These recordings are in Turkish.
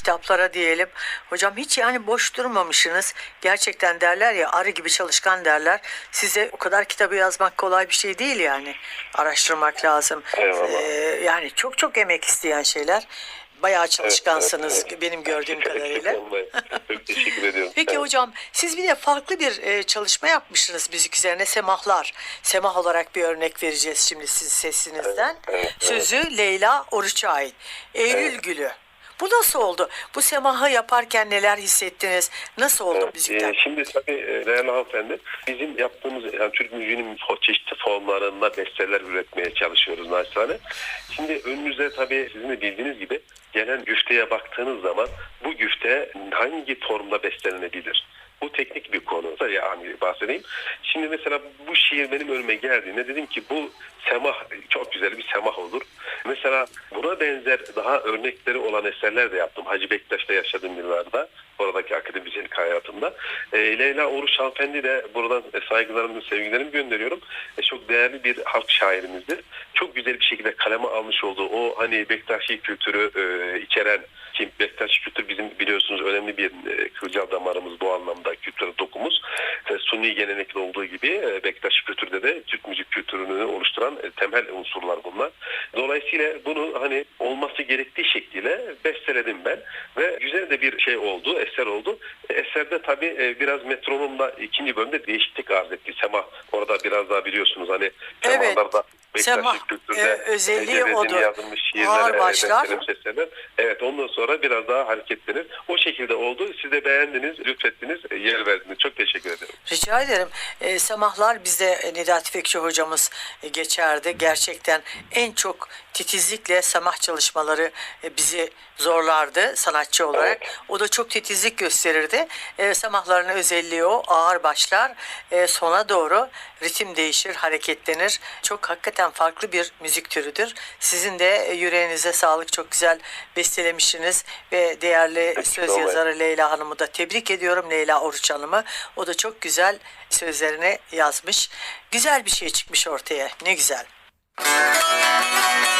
kitaplara diyelim. Hocam hiç yani boş durmamışsınız. Gerçekten derler ya arı gibi çalışkan derler. Size o kadar kitabı yazmak kolay bir şey değil yani. Araştırmak lazım. Eyvallah. Ee, yani çok çok emek isteyen şeyler. Bayağı çalışkansınız evet. benim gördüğüm kadarıyla. Çok teşekkür ediyorum. Peki Evet. hocam siz bir de farklı bir e, çalışma yapmışsınız müzik üzerine semahlar. Semah olarak bir örnek vereceğiz şimdi sizin sesinizden. Evet, evet, Sözü Leyla Oruç'a ait. Eylül Gülü. Bu nasıl oldu? Bu semahı yaparken neler hissettiniz? Nasıl oldu Evet, müzikten? e, şimdi tabii e, değerli hanımefendi bizim yaptığımız yani Türk müziğinin çeşitli formlarında besteler üretmeye çalışıyoruz naçizane. Şimdi önünüzde tabii sizin de bildiğiniz gibi gelen güfteye baktığınız zaman bu güfte hangi formda bestelenebilir? Bu teknik bir konu. Yani bahsedeyim. Şimdi mesela bu şiir benim önüme geldiğinde dedim ki bu semah çok güzel bir semah olur. Mesela buna benzer daha örnekleri olan eserler de yaptım. Hacı Bektaş'ta yaşadığım yıllarda. Oradaki akademisyenlik hayatımda. E, Leyla Oruç hanımefendi de buradan saygılarımı, sevgilerimi gönderiyorum. E, çok değerli bir halk şairimizdir. Güzel bir şekilde kaleme almış olduğu o hani Bektaşi kültürü e, içeren ki Bektaş kültür bizim biliyorsunuz önemli bir e, kılcal damarımız bu anlamda kültür dokumuz. E, Sunni gelenekli olduğu gibi e, Bektaş kültürde de Türk müzik kültürünü oluşturan e, temel unsurlar bunlar. Dolayısıyla bunu hani olması gerektiği şekliyle besteledim ben ve güzel de bir şey oldu, eser oldu. E, Eserde tabii e, biraz metronomda ikinci bölümde değişiklik arz etti. Sema orada biraz daha biliyorsunuz hani Evet. semalarda Sema, Kültürde e, özelliği odur. yazılmış şiirler, Ağır e, başlar. Evet ondan sonra biraz daha hareketlenir. O şekilde oldu. Siz de beğendiniz, lütfettiniz, yer verdiniz. Çok teşekkür ederim. Rica ederim. E, semahlar bizde e, Nedat İpekçi hocamız e, geçerdi. Gerçekten en çok titizlikle semah çalışmaları bizi zorlardı sanatçı olarak. Evet. O da çok titizlik gösterirdi. E, semahların özelliği o. Ağır başlar. E, sona doğru ritim değişir, hareketlenir. Çok hakikaten farklı bir müzik türüdür. Sizin de e, yüreğinize sağlık. Çok güzel bestelemişsiniz ve değerli söz olmayın. yazarı Leyla Hanım'ı da tebrik ediyorum. Leyla Oruç Hanım'ı. O da çok güzel sözlerini yazmış. Güzel bir şey çıkmış ortaya. Ne güzel. Eylül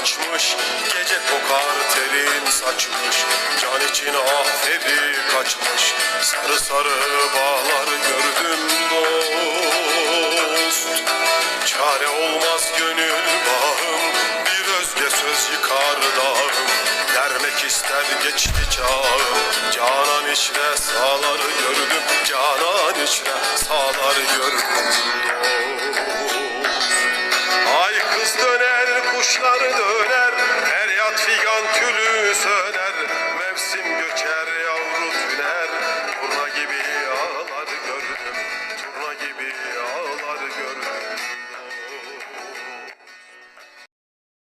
açmış. Gece kokar terin saçmış. Can için affedi kaçmış. Sarı sarı bağlar gördüm dost. Çare olmaz gönül bağım. Bir özge söz yıkar dağım. Dermek ister geçti çağım. Canan içre sağlar gördüm. Canan içre sağlar gördüm